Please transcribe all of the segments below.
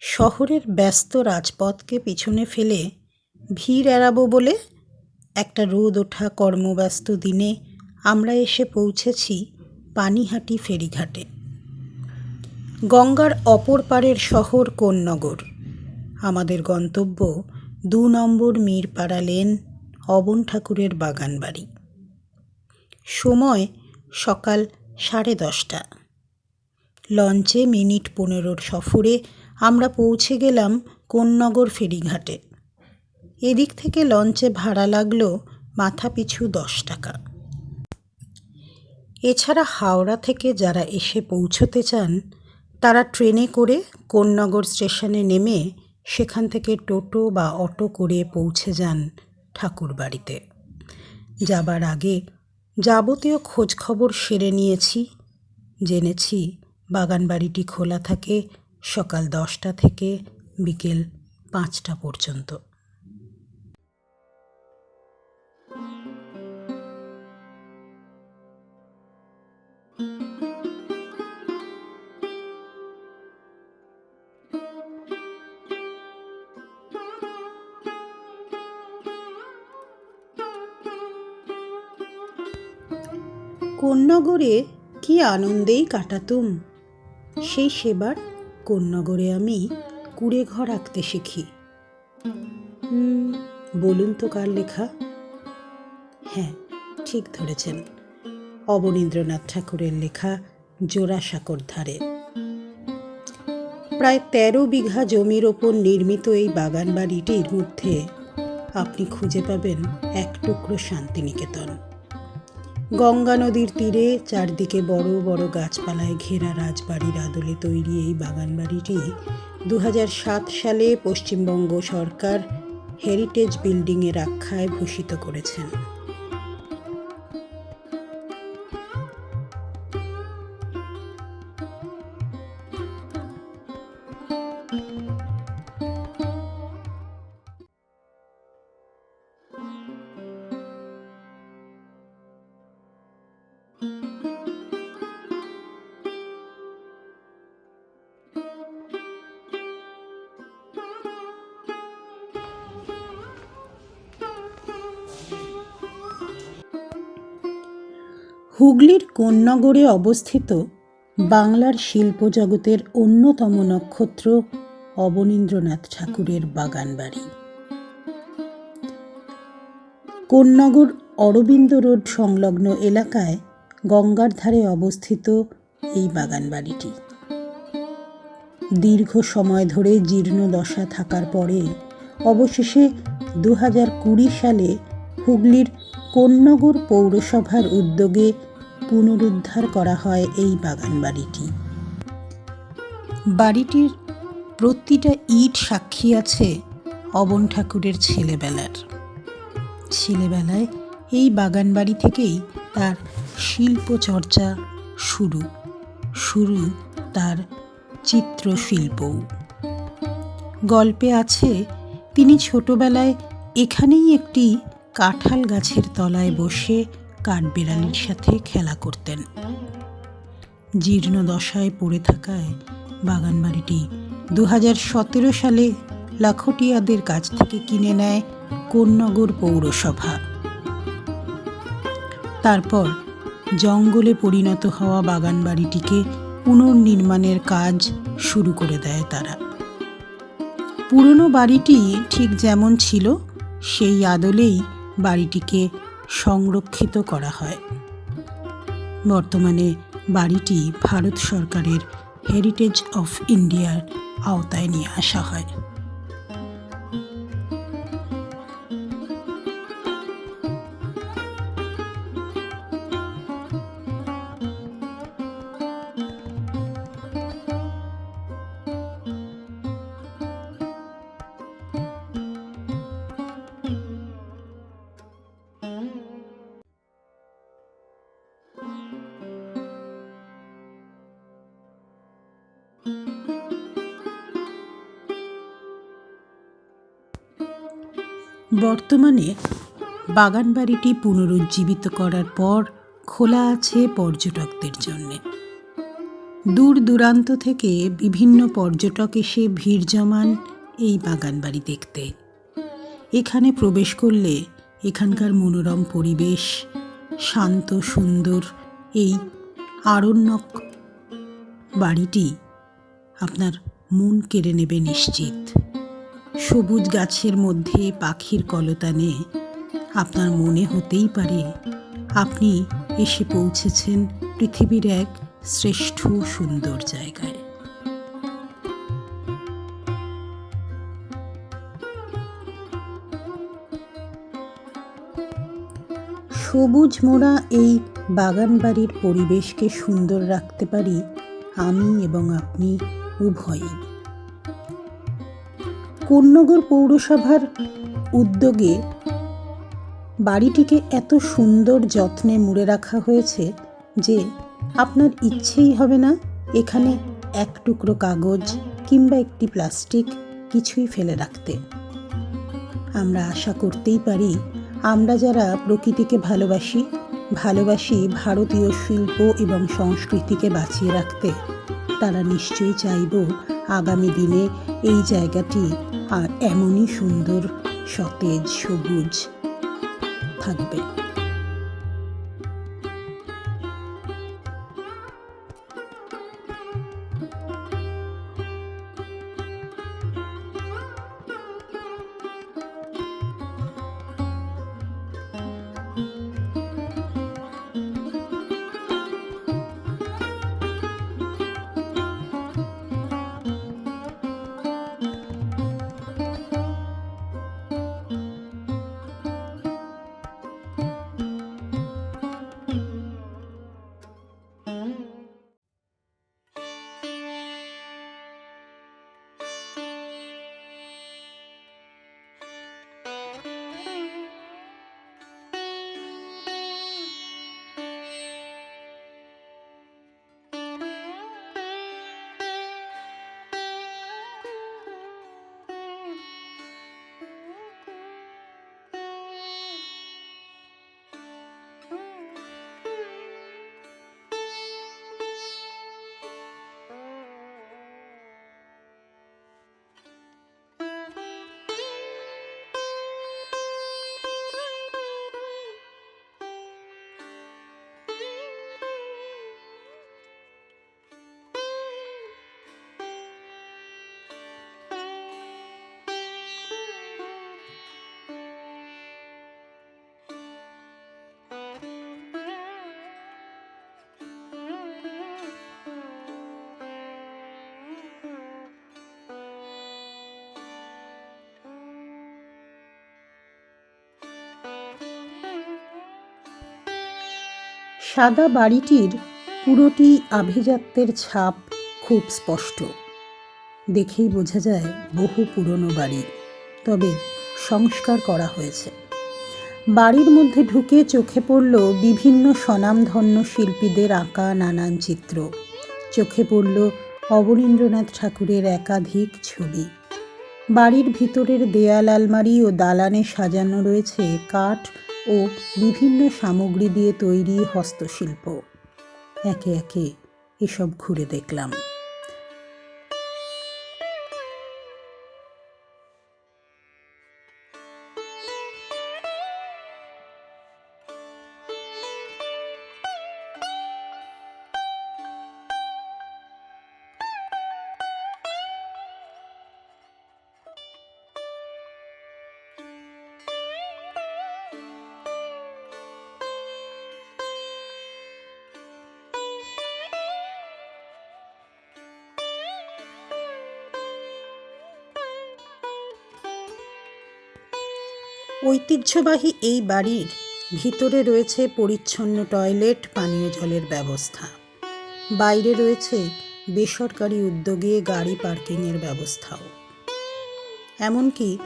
শহরের ব্যস্ত রাজপথকে পিছনে ফেলে ভিড় এড়াবো বলে একটা রোদ ওঠা কর্মব্যস্ত দিনে আমরা এসে পৌঁছেছি পানিহাটি ফেরিঘাটে। গঙ্গার অপর পারের শহর কোন্নগর। আমাদের গন্তব্য দু নম্বর মীরপাড়া লেন, অবন ঠাকুরের বাগানবাড়ি। সময় সকাল সাড়ে দশটা। লঞ্চে মিনিট পনেরোর সফরে আমরা পৌঁছে গেলাম কোন্নগর ফেরিঘাটে। এদিক থেকে লঞ্চে ভাড়া লাগল মাথাপিছু দশ টাকা। এছাড়া হাওড়া থেকে যারা এসে পৌঁছতে চান, তারা ট্রেনে করে কোন্নগর স্টেশনে নেমে সেখান থেকে টোটো বা অটো করে পৌঁছে যান ঠাকুরবাড়িতে। যাবার আগে যাবতীয় খোঁজখবর সেরে নিয়েছি, জেনেছি বাগানবাড়িটি খোলা থাকে সকাল দশটা থেকে বিকেল পাঁচটা পর্যন্ত। কোন্নগরে কি আনন্দেই কাটাতুম? সেই সেবার কোন্নগরে আমি কুড়ে ঘর আঁকতে শিখি। বলুন তো কার লেখা? হ্যাঁ ঠিক ধরেছেন। অবনীন্দ্রনাথ ঠাকুরের লেখা জোড়াসাঁকোর ধারে। প্রায় তেরো বিঘা জমির ওপর নির্মিত এই বাগান বাড়িটির মধ্যে আপনি খুঁজে পাবেন এক টুকরো শান্তিনিকেতন। গঙ্গা নদীর তীরে চারদিকে বড় বড় গাছপালায় ঘেরা রাজবাড়ির আদলে তৈরি এই বাগান বাড়িটি দু হাজার সাত সালে পশ্চিমবঙ্গ সরকার হেরিটেজ বিল্ডিংয়ের আখ্যায় ভূষিত করেছেন। হুগলির কোন্নগরে অবস্থিত বাংলার শিল্প জগতের অন্যতম নক্ষত্র অবনীন্দ্রনাথ ঠাকুরের বাগান বাড়ি কোন্নগর অরবিন্দ রোড সংলগ্ন এলাকায় গঙ্গার ধারে অবস্থিত এই বাগান বাড়িটি দীর্ঘ সময় ধরে জীর্ণ দশা থাকার পরে অবশেষে দু হাজার কুড়ি সালে হুগলির কোন্নগর পৌরসভার উদ্যোগে পুনরুদ্ধার করা হয় এই বাগান বাড়িটি বাড়িটির প্রতিটা ইট সাক্ষী আছে অবন ঠাকুরের ছেলেবেলার। ছেলেবেলায় এই বাগান বাড়ি থেকেই তার শিল্প চর্চা শুরু। শুরু তার চিত্রশিল্পও গল্পে আছে, তিনি ছোটবেলায় এখানেই একটি কাঁঠাল গাছের তলায় বসে কাঠবেড়ালির সাথে খেলা করতেন। জীর্ণ দশায় পড়ে থাকায় বাগানবাড়িটি দু সতেরো সালে লাখটিয়াদের কাছ থেকে কিনে নেয় কোন্নগর পৌরসভা। তারপর জঙ্গলে পরিণত হওয়া বাগানবাড়িটিকে পুনর্নির্মাণের কাজ শুরু করে দেয় তারা। পুরনো বাড়িটি ঠিক যেমন ছিল, সেই আদলেই বাড়িটিকে সংরক্ষিত করা হয়। বর্তমানে বাড়িটি ভারত সরকারের হেরিটেজ অফ ইন্ডিয়ার আওতায় নিয়ে আসা হয়। বর্তমানে বাগানবাড়িটি পুনরুজ্জীবিত করার পর খোলা আছে পর্যটকদের জন্যে। দূর দূরান্ত থেকে বিভিন্ন পর্যটক এসে ভিড় জমান এই বাগানবাড়ি দেখতে। এখানে প্রবেশ করলে এখানকার মনোরম পরিবেশ, শান্ত, সুন্দর এই আরণ্যক বাড়িটি আপনার মন কেড়ে নেবে নিশ্চিত। সবুজ গাছের মধ্যে পাখির কলতানে আপনার মনে হতেই পারে, আপনি এসে পৌঁছেছেন পৃথিবীর এক শ্রেষ্ঠ সুন্দর জায়গায়। সবুজ মোড়া এই বাগানবাড়ির পরিবেশকে সুন্দর রাখতে পারি আমি এবং আপনি উভয়ই। কোন্নগর পৌরসভার উদ্যোগে বাড়িটিকে এত সুন্দর যত্নে মুড়ে রাখা হয়েছে যে আপনার ইচ্ছেই হবে না এখানে এক টুকরো কাগজ কিংবা একটি প্লাস্টিক কিছুই ফেলে রাখতে। আমরা আশা করতেই পারি আমরা যারা প্রকৃতিকে ভালোবাসি ভালোবাসি ভারতীয় শিল্প এবং সংস্কৃতিকে বাঁচিয়ে রাখতে, তারা নিশ্চয়ই চাইব আগামী দিনে এই জায়গাটি আর এমনই সুন্দর সতেজ সবুজ থাকবে। সাদা বাড়িটির পুরোটি আভিজাত্যের ছাপ খুব স্পষ্ট। দেখেই বোঝা যায় বহু পুরনো বাড়ি, তবে সংস্কার করা হয়েছে। বাড়ির মধ্যে ঢুকে চোখে পড়ল বিভিন্ন স্বনামধন্য শিল্পীদের আঁকা নানান চিত্র। চোখে পড়ল অবনীন্দ্রনাথ ঠাকুরের একাধিক ছবি। বাড়ির ভিতরের দেয়াল আলমারি ও দালানে সাজানো রয়েছে কাঠ ও বিভিন্ন সামগ্রী দিয়ে তৈরি হস্তশিল্প। একে একে এসব ঘুরে দেখলাম। ঐতিহ্যবাহী এই বাড়ির ভিতরে রয়েছে পরিচ্ছন্ন টয়লেট, পানীয় জলের ব্যবস্থা। বাইরে রয়েছে বেসরকারি উদ্যোগে গাড়ি পার্কিংয়ের ব্যবস্থাও। এমনকি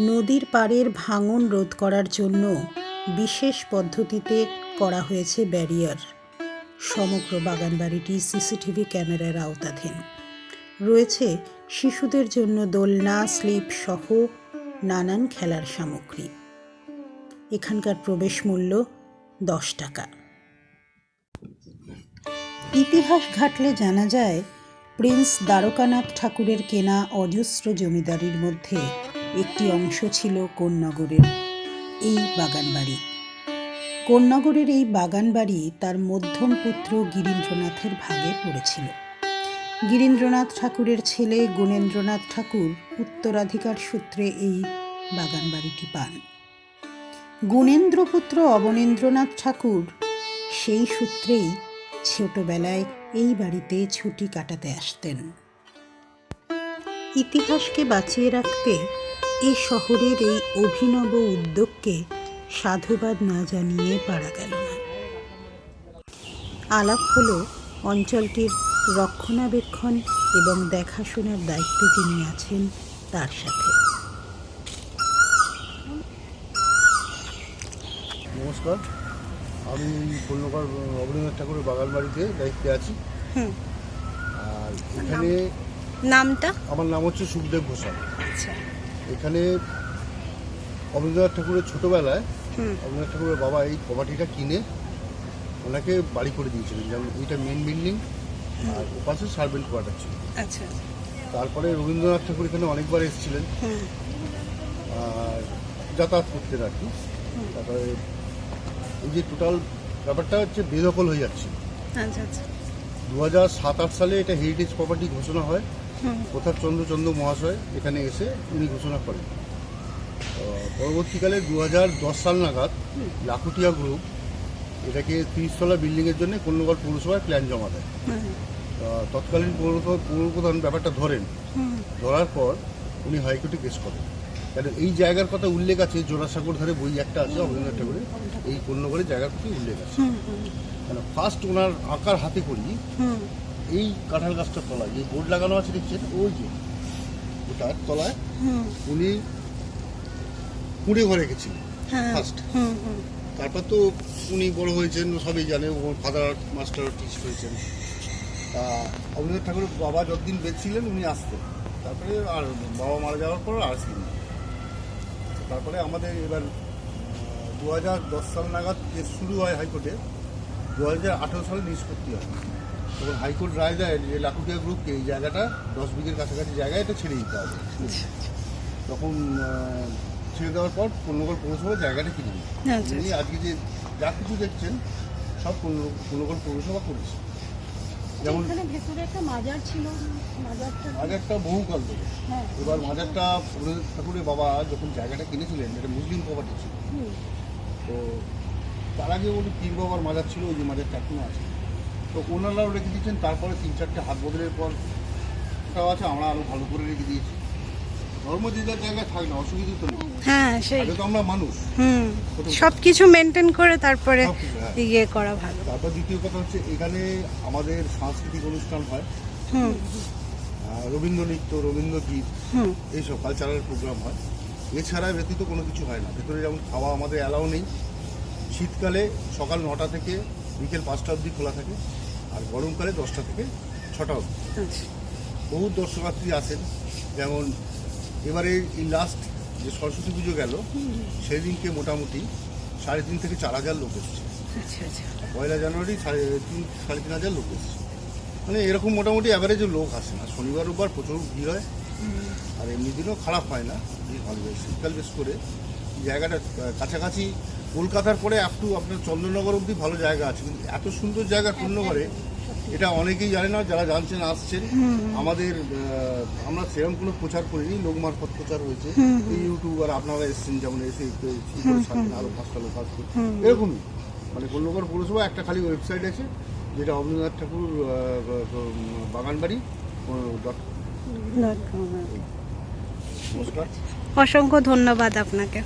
নদীর পাড়ের ভাঙন রোধ করার জন্য বিশেষ পদ্ধতিতে করা হয়েছে ব্যারিয়ার। সমগ্র বাগানবাড়িটি সিসিটিভি ক্যামেরার আওতাধীন। রয়েছে শিশুদের জন্য দোলনা, স্লিপ সহ নানান খেলার সামগ্রী। এখানকার প্রবেশ মূল্য দশ টাকা। ইতিহাস ঘাটলে জানা যায়, প্রিন্স দ্বারকানাথ ঠাকুরের কেনা অজস্র জমিদারির মধ্যে একটি অংশ ছিল কোন্নগরের, এই বাগানবাড়ি। কোন্নগরের এই বাগানবাড়ি তার মধ্যম পুত্র গিরীন্দ্রনাথের ভাগে পড়েছিল। গিরীন্দ্রনাথ ঠাকুরের ছেলে গুণেন্দ্রনাথ ঠাকুর উত্তরাধিকার সূত্রে এই বাগানবাড়িটি পান। গুণেন্দ্রপুত্র অবনীন্দ্রনাথ ঠাকুর। সেই সূত্রেই ছোটবেলায় এই বাড়িতে ছুটি কাটাতে আসতেন। ইতিহাসকে বাঁচিয়ে রাখতে এই শহরের এই অভিনব উদ্যোগকে সাধুবাদ না জানিয়ে পারা গেল না। আলাপ হলো অঞ্চলটির রক্ষণাবেক্ষণ এবং দেখাশোনার দায়িত্বে তিনি আছেন তার সাথে। নমস্কার। আমি কন্যকার অবনীন্দ্রনাথ ঠাকুরের বাগান বাড়িতে দায়িত্বে আছি। হুম। আর এখানে নামটা? আমার নাম হচ্ছে সুখদেব ঘোষাল। আচ্ছা। এখানে অবনীন্দ্রনাথ ঠাকুরের ছোটোবেলায় হুম। অবনীন্দ্রনাথ ঠাকুরের বাবা এই কমাটিটা কিনে ওনাকে বাড়ি করে দিয়েছিলেন। যেমন এইটা মেন বিল্ডিং আর ওপাশে সার্ভেন্ট কোয়ার্টার ছিল। আচ্ছা। তারপরে রবীন্দ্রনাথ ঠাকুর এখানে অনেকবার এসেছিলেন। আর যাতায়াত করতেন আর কি। তারপরে এই যে টোটাল ব্যাপারটা হচ্ছে বেদখল হয়ে যাচ্ছে। আচ্ছা আচ্ছা। দু হাজার সাত আট সালে এটা হেরিটেজ প্রপার্টি ঘোষণা হয়। প্রতাপ চন্দ্র চন্দ্র মহাশয় এখানে এসে উনি ঘোষণা করেন। পরবর্তীকালে দু হাজার দশ সাল নাগাদ লাখুটিয়া গ্রুপ এটাকে তিরিশতলা বিল্ডিংয়ের জন্য কন্যগড় পৌরসভায় প্ল্যান জমা দেয়। তৎকালীন পৌরসভা পৌরপ্রধান ব্যাপারটা ধরেন। ধরার পর উনি হাইকোর্টে কেস করেন। কারণ এই জায়গার কথা উল্লেখ আছে জোড়াসাগর ধারে বই একটা আছে অবনীন্দ্রনাথ ঠাকুরের। এই কন্যগড়ের জায়গার প্রতি উল্লেখ আছে। মানে ফার্স্ট ওনার আঁকার হাতে করি এই কাঁঠাল গাছটার তলায় যে বোর্ড লাগানো আছে দেখছেন? ওই যে ওটার তলায় উনি কুড়ে ঘরে গেছিলেন হ্যাঁ ফার্স্ট হুম হুম। তারপর তো উনি বড় হয়েছেন সবই জানে ওর ফাদার মাস্টার টিচ হয়েছেন। তা অবনীন্দ্রনাথ ঠাকুরের বাবা যতদিন বেঁচছিলেন উনি আসতেন। তারপরে আর বাবা মারা যাওয়ার পর আর আসেন তারপরে আমাদের এবার দু হাজার দশ সাল নাগাদ কেস শুরু হয় হাইকোর্টে। দু হাজার আঠেরো সালে নিষ্পত্তি হয়। তখন হাইকোর্ট রায় দেয় যে লাকুটিয়া গ্রুপকে এই জায়গাটা দশ বিঘের কাছাকাছি জায়গায় এটা ছেড়ে দিতে হবে। তখন ছেড়ে দেওয়ার পর পূর্ণগড় পৌরসভা জায়গাটা কিনে নেয় আচ্ছা আজকে যে যা কিছু দেখছেন সব পূর্ণগড় পৌরসভা করেছে। যেমন ভেতরে একটা মাজার ছিল মাজারটা মাজারটা বহুকাল ধরে। হ্যাঁ। এবার মাজারটা ঠাকুরের বাবা যখন জায়গাটা কিনেছিলেন এটা মুসলিম প্রপার্টি ছিল। হুম, তো তার আগে উনি পীর বাবার মাজার ছিল ওই যে মাজারটা এখনও আছে। তো ওনারাও রেখে দিয়েছেন তারপরে তিন চারটে হাত বদলের পর ওটাও আছে আমরা আরও ভালো করে রেখে দিয়েছি। ধর্ম যে যার জায়গায় থাক না অসুবিধা তো নেই। হ্যাঁ সেই। আগে তো আমরা মানুষ। হুম মেনটেন করে তারপরে হ্যাঁ। ইয়ে করা ভালো। তারপর দ্বিতীয় কথা হচ্ছে এখানে আমাদের সাংস্কৃতিক অনুষ্ঠান হয়। হুম। আহ, রবীন্দ্র নৃত্য রবীন্দ্রগীত এইসব কালচারাল প্রোগ্রাম হয়। এছাড়া ব্যতীত কোনো কিছু হয় না। ভেতরে যেমন খাওয়া আমাদের অ্যালাউ নেই। শীতকালে সকাল নটা থেকে বিকেল পাঁচটা অবধি খোলা থাকে। আর গরমকালে দশটা থেকে ছটা অবধি। আচ্ছা। বহু দর্শনার্থী আসেন। যেমন এবারে এই লাস্ট যে সরস্বতী পুজো গেল সেদিনকে মোটামুটি সাড়ে তিন থেকে চার হাজার লোক এসছে। আচ্ছা আচ্ছা। পয়লা জানুয়ারি সাড়ে তিন সাড়ে তিন হাজার লোক এসছে। মানে এরকম মোটামুটি অ্যাভারেজে লোক আসে না। শনিবার রোববার প্রচুর ভিড় হয়। আর এমনি দিনও খারাপ হয় না। ভিড় ভালো হয়। শীতকাল বেশ করে জায়গাটা কাছাকাছি কলকাতার পরে একটু আপনার চন্দ্রনগর অবধি ভালো জায়গা আছে। কিন্তু এত সুন্দর জায়গা পূর্ণগরে এটা অনেকেই জানে না যারা জানছেন আসছেন। আমাদের আমরা সেরকম কোনো প্রচার করিনি লোক মারফত প্রচার হয়েছে। ইউটিউবার আপনারা এসেছেন যেমন এসে আরও পাঁচটা লোক আসবে। এরকমই। মানে কল্যাণগড় পৌরসভা একটা খালি ওয়েবসাইট আছে যেটা অবনীন্দ্রনাথ ঠাকুর বাগানবাড়ি ডট নমস্কার। অসংখ্য ধন্যবাদ আপনাকে।